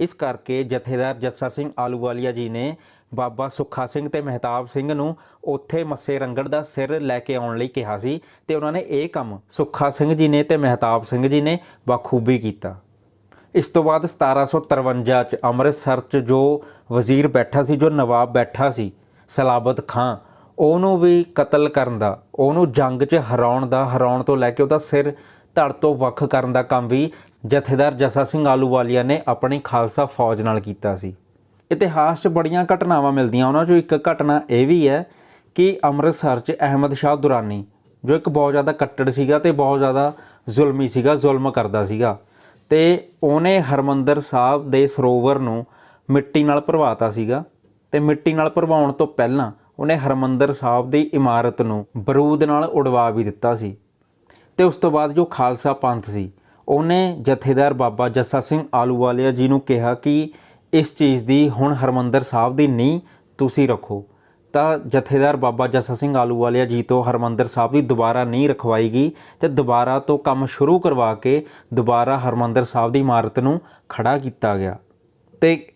ਇਸ ਕਰਕੇ ਜਥੇਦਾਰ ਜੱਸਾ ਸਿੰਘ ਆਲੂਵਾਲੀਆ ਜੀ ਨੇ ਬਾਬਾ ਸੁੱਖਾ ਸਿੰਘ ਤੇ ਮਹਿਤਾਬ ਸਿੰਘ ਨੂੰ ਉੱਥੇ ਮੱਸੇ ਰੰਗੜ ਦਾ ਸਿਰ ਲੈ ਕੇ ਆਉਣ ਲਈ ਕਿਹਾ ਸੀ ਤੇ ਉਹਨਾਂ ਨੇ ਇਹ ਕੰਮ ਸੁੱਖਾ ਸਿੰਘ ਜੀ ਨੇ ਤੇ ਮਹਿਤਾਬ ਸਿੰਘ ਜੀ ਨੇ ਬਖੂਬੀ ਕੀਤਾ। ਇਸ ਤੋਂ ਬਾਅਦ 1753 ਚ ਅੰਮ੍ਰਿਤਸਰ ਚ ਜੋ ਵਜ਼ੀਰ ਬੈਠਾ ਸੀ, ਜੋ ਨਵਾਬ ਬੈਠਾ ਸੀ, ਸਲਾਬਤ ਖਾਂ, ਉਹਨੂੰ ਵੀ ਕਤਲ ਕਰਨ ਦਾ, ਉਹਨੂੰ ਜੰਗ 'ਚ ਹਰਾਉਣ ਦਾ, ਹਰਾਉਣ ਤੋਂ ਲੈ ਕੇ ਉਹਦਾ ਸਿਰ ਧੜ ਤੋਂ ਵੱਖ ਕਰਨ ਦਾ ਕੰਮ ਵੀ ਜਥੇਦਾਰ ਜੱਸਾ ਸਿੰਘ ਆਲੂਵਾਲੀਆ ਨੇ ਆਪਣੀ ਖਾਲਸਾ ਫੌਜ ਨਾਲ ਕੀਤਾ ਸੀ। ਇਤਿਹਾਸ 'ਚ ਬੜੀਆਂ ਘਟਨਾਵਾਂ ਮਿਲਦੀਆਂ, ਉਹਨਾਂ 'ਚੋਂ ਇੱਕ ਘਟਨਾ ਇਹ ਵੀ ਹੈ ਕਿ ਅੰਮ੍ਰਿਤਸਰ 'ਚ ਅਹਿਮਦ ਸ਼ਾਹ ਦੁਰਾਨੀ, ਜੋ ਇੱਕ ਬਹੁਤ ਜ਼ਿਆਦਾ ਕੱਟੜ ਸੀਗਾ ਤੇ ਬਹੁਤ ਜ਼ਿਆਦਾ ਜ਼ੁਲਮੀ ਸੀਗਾ, ਜ਼ੁਲਮ ਕਰਦਾ ਸੀਗਾ ਤੇ ਉਹਨੇ ਹਰਮੰਦਰ ਸਾਹਿਬ ਦੇ ਸਰੋਵਰ ਨੂੰ ਮਿੱਟੀ ਨਾਲ ਭਰਵਾਤਾ ਸੀਗਾ ਤੇ ਮਿੱਟੀ ਨਾਲ ਭਰਵਾਉਣ ਤੋਂ ਪਹਿਲਾਂ ਉਹਨੇ ਹਰਮੰਦਰ ਸਾਹਿਬ ਦੀ ਇਮਾਰਤ ਨੂੰ ਬਰੂਦ ਨਾਲ ਉਡਵਾ ਵੀ ਦਿੱਤਾ ਸੀ ਤੇ ਉਸ ਤੋਂ ਬਾਅਦ ਜੋ ਖਾਲਸਾ ਪੰਥ ਸੀ ਉਹਨੇ ਜਥੇਦਾਰ ਬਾਬਾ ਜੱਸਾ ਸਿੰਘ ਆਲੂਵਾਲੀਆ ਜੀ ਨੂੰ ਕਿਹਾ ਕਿ ਇਸ ਚੀਜ਼ ਦੀ ਹੁਣ ਹਰਮੰਦਰ ਸਾਹਿਬ ਦੀ ਨੀਂਹ ਤੁਸੀਂ ਰੱਖੋ। ਤਾਂ ਜਥੇਦਾਰ ਬਾਬਾ ਜੱਸਾ ਸਿੰਘ ਆਲੂਵਾਲੀਆ ਜੀ ਤੋਂ ਹਰਮੰਦਰ ਸਾਹਿਬ ਦੀ ਦੁਬਾਰਾ ਨਹੀਂ ਰਖਵਾਈ ਗਈ ਤੇ ਦੁਬਾਰਾ ਤੋਂ ਕੰਮ ਸ਼ੁਰੂ ਕਰਵਾ ਕੇ ਦੁਬਾਰਾ ਹਰਮੰਦਰ ਸਾਹਿਬ ਦੀ ਇਮਾਰਤ ਨੂੰ ਖੜਾ ਕੀਤਾ ਗਿਆ। ਤੇ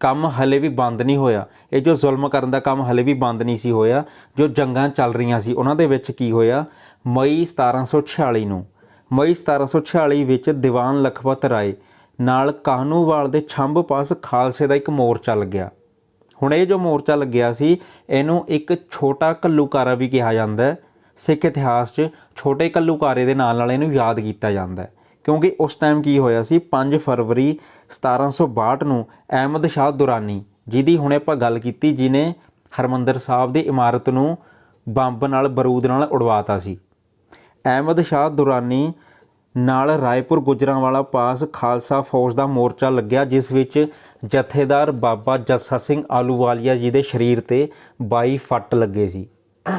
ਕੰਮ ਹਲੇ ਵੀ ਬੰਦ ਨਹੀਂ ਹੋਇਆ। ਇਹ ਜੋ ਜ਼ੁਲਮ ਕਰਨ ਦਾ ਕੰਮ ਹਲੇ ਵੀ ਬੰਦ ਨਹੀਂ ਸੀ ਹੋਇਆ, ਜੋ ਜੰਗਾਂ ਚੱਲ ਰਹੀਆਂ ਸੀ, ਉਹਨਾਂ ਦੇ ਵਿੱਚ ਕੀ ਹੋਇਆ? ਮਈ 1746 ਨੂੰ ਮਈ 1746 ਵਿੱਚ ਦੀਵਾਨ ਲਖਪਤ ਰਾਏ ਨਾਲ ਕਾਹਨੂਵਾਲ ਦੇ ਛੰਭ ਪਾਸ ਖਾਲਸੇ ਦਾ ਇੱਕ ਮੋਰਚਾ ਲੱਗਿਆ। ਹੁਣ ਇਹ ਜੋ ਮੋਰਚਾ ਲੱਗਿਆ ਸੀ, ਇਹਨੂੰ ਇੱਕ ਛੋਟਾ ਕੱਲੂਕਾਰਾ ਵੀ ਕਿਹਾ ਜਾਂਦਾ ਹੈ। ਸਿੱਖ ਇਤਿਹਾਸ 'ਚ ਛੋਟੇ ਕੱਲੂਕਾਰੇ ਦੇ ਨਾਲ ਨਾਲ ਇਹਨੂੰ ਯਾਦ ਕੀਤਾ ਜਾਂਦਾ ਹੈ। ਕਿਉਂਕਿ ਉਸ ਟਾਈਮ ਕੀ ਹੋਇਆ ਸੀ 5 ਫਰਵਰੀ 1762 ਨੂੰ ਅਹਿਮਦ ਸ਼ਾਹ ਦੁਰਾਨੀ, ਜਿਹਦੀ ਹੁਣੇ ਆਪਾਂ ਗੱਲ ਕੀਤੀ ਜਿਨੇ ਹਰਮੰਦਰ ਸਾਹਿਬ ਦੀ ਇਮਾਰਤ ਨੂੰ ਬੰਬ ਨਾਲ, ਬਾਰੂਦ ਨਾਲ ਉਡਵਾਤਾ ਸੀ। ਅਹਿਮਦ ਸ਼ਾਹ ਦੁਰਾਨੀ ਨਾਲ ਰਾਏਪੁਰ ਗੁਜਰਾਂਵਾਲਾ ਪਾਸ ਖਾਲਸਾ ਫੌਜ ਦਾ ਮੋਰਚਾ ਲੱਗਿਆ, ਜਿਸ ਵਿੱਚ ਜਥੇਦਾਰ ਬਾਬਾ ਜੱਸਾ ਸਿੰਘ ਆਲੂਵਾਲੀਆ ਜੀ ਦੇ ਸਰੀਰ ਤੇ 22 ਫੱਟ ਲੱਗੇ ਸੀ।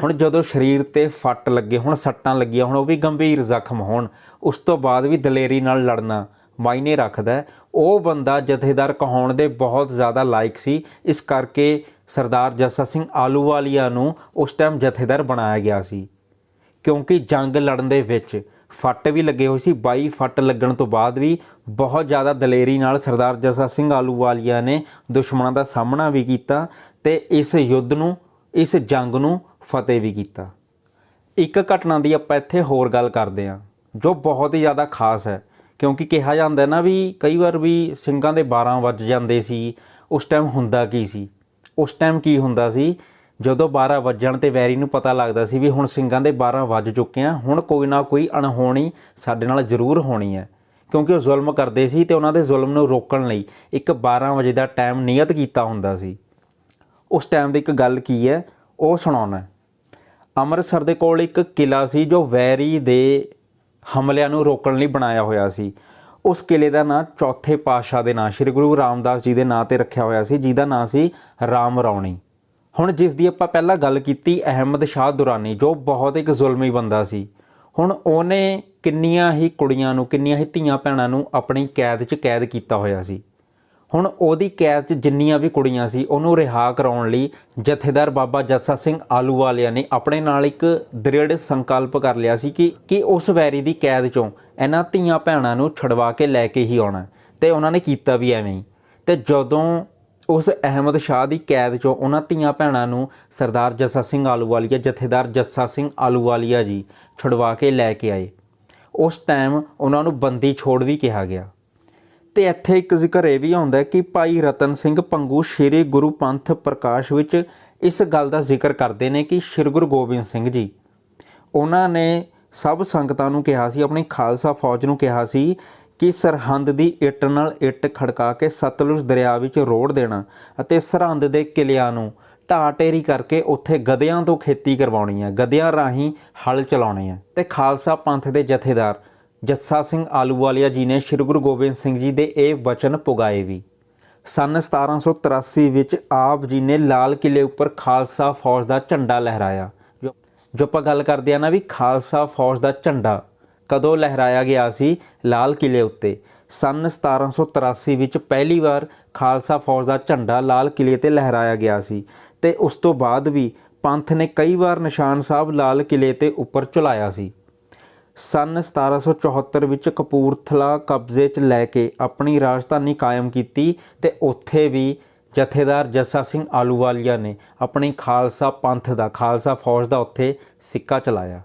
ਹੁਣ ਜਦੋਂ ਸਰੀਰ ਤੇ ਫੱਟ ਲੱਗੇ, ਹੁਣ ਸੱਟਾਂ ਲੱਗੀਆਂ, ਹੁਣ ਉਹ ਵੀ ਗੰਭੀਰ ਜ਼ਖਮ ਹੋਣ, ਉਸ ਤੋਂ ਬਾਅਦ ਵੀ ਦਲੇਰੀ ਨਾਲ ਲੜਨਾ ਮਾਇਨੇ ਰੱਖਦਾ ਉਹ ਬੰਦਾ ਜਥੇਦਾਰ ਕਹਾਉਣ ਦੇ ਬਹੁਤ ਜ਼ਿਆਦਾ ਲਾਇਕ ਸੀ। ਇਸ ਕਰਕੇ ਸਰਦਾਰ ਜੱਸਾ ਸਿੰਘ ਆਲੂਵਾਲੀਆ ਨੂੰ ਉਸ ਟਾਈਮ ਜਥੇਦਾਰ ਬਣਾਇਆ ਗਿਆ ਸੀ। ਕਿਉਂਕਿ ਜੰਗ ਲੜਨ ਦੇ ਵਿੱਚ ਫੱਟ ਵੀ ਲੱਗੇ ਹੋਏ ਸੀ। 22 ਫੱਟ ਲੱਗਣ ਤੋਂ ਬਾਅਦ ਵੀ ਬਹੁਤ ਜ਼ਿਆਦਾ ਦਲੇਰੀ ਨਾਲ ਸਰਦਾਰ ਜੱਸਾ ਸਿੰਘ ਆਲੂਵਾਲੀਆ ਨੇ ਦੁਸ਼ਮਣਾਂ ਦਾ ਸਾਹਮਣਾ ਵੀ ਕੀਤਾ ਤੇ ਇਸ ਯੁੱਧ ਨੂੰ, ਇਸ ਜੰਗ ਨੂੰ ਫਤਿਹ ਵੀ ਕੀਤਾ। ਇੱਕ ਘਟਨਾ ਦੀ ਆਪਾਂ ਇੱਥੇ ਹੋਰ ਗੱਲ ਕਰਦੇ ਹਾਂ, ਜੋ ਬਹੁਤ ਹੀ ਜ਼ਿਆਦਾ ਖਾਸ ਹੈ। ਕਿਉਂਕਿ ਕਿਹਾ ਜਾਂਦਾ ਨਾ ਵੀ ਕਈ ਵਾਰ ਵੀ ਸਿੰਘਾਂ ਦੇ 12 ਵੱਜ ਜਾਂਦੇ ਸੀ, ਉਸ ਟਾਈਮ ਹੁੰਦਾ ਕੀ ਸੀ? ਉਸ ਟਾਈਮ ਕੀ ਹੁੰਦਾ ਸੀ? ਜਦੋਂ 12 ਵੱਜਣ ਤੇ ਵੈਰੀ ਨੂੰ ਪਤਾ ਲੱਗਦਾ ਸੀ ਵੀ ਹੁਣ ਸਿੰਘਾਂ ਦੇ 12 ਵੱਜ ਚੁੱਕੇ ਆ, ਹੁਣ ਕੋਈ ਨਾ ਕੋਈ ਅਣਹੋਣੀ ਸਾਡੇ ਨਾਲ ਜ਼ਰੂਰ ਹੋਣੀ ਹੈ ਕਿਉਂਕਿ ਉਹ ਜ਼ੁਲਮ ਕਰਦੇ ਸੀ ਤੇ ਉਹਨਾਂ ਦੇ ਜ਼ੁਲਮ ਨੂੰ ਰੋਕਣ ਲਈ ਇੱਕ 12 ਵਜੇ ਦਾ ਟਾਈਮ ਨਿਯਤ ਕੀਤਾ ਹੁੰਦਾ ਸੀ। ਉਸ ਟਾਈਮ ਦੀ ਇੱਕ ਗੱਲ ਕੀ ਹੈ? ਉਹ ਸੁਣਾਉਣਾ ਅੰਮ੍ਰਿਤਸਰ ਦੇ ਕੋਲ ਇੱਕ ਕਿਲਾ ਸੀ ਜੋ ਵੈਰੀ ਦੇ ਹਮਲਿਆਂ ਨੂੰ ਰੋਕਣ ਲਈ ਬਣਾਇਆ ਹੋਇਆ ਸੀ। ਉਸ ਕਿਲੇ ਦਾ ਨਾਂ ਚੌਥੇ ਪਾਤਸ਼ਾਹ ਦੇ ਨਾਂ, ਸ੍ਰੀ ਗੁਰੂ ਰਾਮਦਾਸ ਜੀ ਦੇ ਨਾਂ ਤੇ ਰੱਖਿਆ ਹੋਇਆ ਸੀ, ਜਿਹਦਾ ਨਾਂ ਸੀ ਰਾਮ ਰੌਣੀ। ਹੁਣ ਜਿਸ ਦੀ ਆਪਾਂ ਪਹਿਲਾਂ ਗੱਲ ਕੀਤੀ ਅਹਿਮਦ ਸ਼ਾਹ ਦੁਰਾਨੀ, ਜੋ ਬਹੁਤ ਇੱਕ ਜ਼ੁਲਮੀ ਬੰਦਾ ਸੀ, ਹੁਣ ਉਹਨੇ ਕਿੰਨੀਆਂ ਹੀ ਕੁੜੀਆਂ ਨੂੰ, ਕਿੰਨੀਆਂ ਹੀ ਧੀਆਂ ਭੈਣਾਂ ਨੂੰ ਆਪਣੀ ਕੈਦ 'ਚ ਕੈਦ ਕੀਤਾ ਹੋਇਆ ਸੀ। ਹੁਣ ਉਹਦੀ ਕੈਦ 'ਚ ਜਿੰਨੀਆਂ ਵੀ ਕੁੜੀਆਂ ਸੀ, ਉਹਨੂੰ ਰਿਹਾ ਕਰਾਉਣ ਲਈ ਜਥੇਦਾਰ ਬਾਬਾ ਜੱਸਾ ਸਿੰਘ ਆਲੂਵਾਲਿਆ ਨੇ ਆਪਣੇ ਨਾਲ ਇੱਕ ਦ੍ਰਿੜ ਸੰਕਲਪ ਕਰ ਲਿਆ ਸੀ ਕਿ ਕਿ ਉਸ ਵੈਰੀ ਦੀ ਕੈਦ 'ਚੋਂ ਇਹਨਾਂ ਧੀਆਂ ਭੈਣਾਂ ਨੂੰ ਛੁਡਵਾ ਕੇ ਲੈ ਕੇ ਹੀ ਆਉਣਾ ਤੇ ਉਹਨਾਂ ਨੇ ਕੀਤਾ ਵੀ ਐਵੇਂ ਹੀ। ਤੇ ਜਦੋਂ ਉਸ ਅਹਿਮਦ ਸ਼ਾਹ ਦੀ ਕੈਦ 'ਚੋਂ ਉਹਨਾਂ ਧੀਆਂ ਭੈਣਾਂ ਨੂੰ ਸਰਦਾਰ ਜੱਸਾ ਸਿੰਘ ਆਲੂਵਾਲੀਆ, ਜਥੇਦਾਰ ਜੱਸਾ ਸਿੰਘ ਆਲੂਵਾਲੀਆ ਜੀ ਛੁਡਵਾ ਕੇ ਲੈ ਕੇ ਆਏ। ਉਸ ਟਾਈਮ ਉਹਨਾਂ ਨੂੰ ਬੰਦੀ ਛੋੜ ਵੀ ਕਿਹਾ ਗਿਆ। ਤੇ ਇੱਥੇ ਇੱਕ ਜ਼ਿਕਰ ਇਹ ਵੀ ਆਉਂਦਾ ਕਿ ਭਾਈ ਰਤਨ ਸਿੰਘ ਪੰਗੂ ਸ਼੍ਰੀ ਗੁਰੂ ਪੰਥ ਪ੍ਰਕਾਸ਼ ਵਿੱਚ ਇਸ ਗੱਲ ਦਾ ਜ਼ਿਕਰ ਕਰਦੇ ਨੇ ਕਿ ਸ਼੍ਰੀ ਗੁਰੂ ਗੋਬਿੰਦ ਸਿੰਘ ਜੀ, ਉਹਨਾਂ ਨੇ ਸਭ ਸੰਗਤਾਂ ਨੂੰ ਕਿਹਾ ਸੀ, ਆਪਣੀ ਖਾਲਸਾ ਫੌਜ ਨੂੰ ਕਿਹਾ ਸੀ ਕਿ ਸਰਹੰਦ ਦੀ ਇੱਟ ਨਾਲ ਇੱਟ ਖੜਕਾ ਕੇ ਸਤਲੁਜ ਦਰਿਆ ਵਿੱਚ ਰੋੜ ਦੇਣਾ ਅਤੇ ਸਰਹੰਦ ਦੇ ਕਿਲਿਆਂ ਨੂੰ ਢਾਹ ਢੇਰੀ ਕਰਕੇ ਉੱਥੇ ਗਧਿਆਂ ਤੋਂ ਖੇਤੀ ਕਰਵਾਉਣੀ ਹੈ। ਗਧਿਆਂ ਰਾਹੀਂ ਹਲ ਚਲਾਉਣੇ ਹੈ। ਤੇ ਖਾਲਸਾ ਪੰਥ ਦੇ ਜਥੇਦਾਰ ਜੱਸਾ ਸਿੰਘ ਆਲੂਵਾਲੀਆ ਜੀ ਨੇ ਸ਼੍ਰੀ ਗੁਰੂ ਗੋਬਿੰਦ ਸਿੰਘ ਜੀ ਦੇ ਇਹ ਵਚਨ ਪੁਗਾਏ ਵੀ। ਸਨ 1783 ਵਿੱਚ ਆਪ ਜੀ ਨੇ ਲਾਲ ਕਿਲੇ ਉੱਪਰ ਖਾਲਸਾ ਫੌਜ ਦਾ ਝੰਡਾ ਲਹਿਰਾਇਆ। ਜੋ ਜੋ ਆਪਾਂ ਗੱਲ ਕਰਦੇ ਆ ਨਾ ਵੀ ਖਾਲਸਾ ਫੌਜ ਦਾ ਝੰਡਾ ਕਦੋਂ ਲਹਿਰਾਇਆ ਗਿਆ ਸੀ ਲਾਲ ਕਿਲੇ ਉੱਤੇ? ਸਨ 1783 ਵਿੱਚ ਪਹਿਲੀ ਵਾਰ ਖਾਲਸਾ ਫੌਜ ਦਾ ਝੰਡਾ ਲਾਲ ਕਿਲੇ ਤੇ ਲਹਿਰਾਇਆ ਗਿਆ ਸੀ ਤੇ ਉਸ ਤੋਂ ਬਾਅਦ ਵੀ ਪੰਥ ਨੇ ਕਈ ਵਾਰ ਨਿਸ਼ਾਨ ਸਾਹਿਬ ਲਾਲ ਕਿਲੇ ਤੇ ਉੱਪਰ ਚੁਲਾਇਆ ਸੀ। ਸਨ 1774 ਵਿੱਚ ਕਪੂਰਥਲਾ ਕਬਜ਼ੇ 'ਚ ਲੈ ਕੇ ਆਪਣੀ ਰਾਜਧਾਨੀ ਕਾਇਮ ਕੀਤੀ ਤੇ ਉੱਥੇ ਵੀ ਜਥੇਦਾਰ ਜੱਸਾ ਸਿੰਘ ਆਲੂਵਾਲੀਆ ਨੇ ਆਪਣੀ ਖਾਲਸਾ ਪੰਥ ਦਾ, ਖਾਲਸਾ ਫੌਜ ਦਾ ਉੱਥੇ ਸਿੱਕਾ ਚਲਾਇਆ।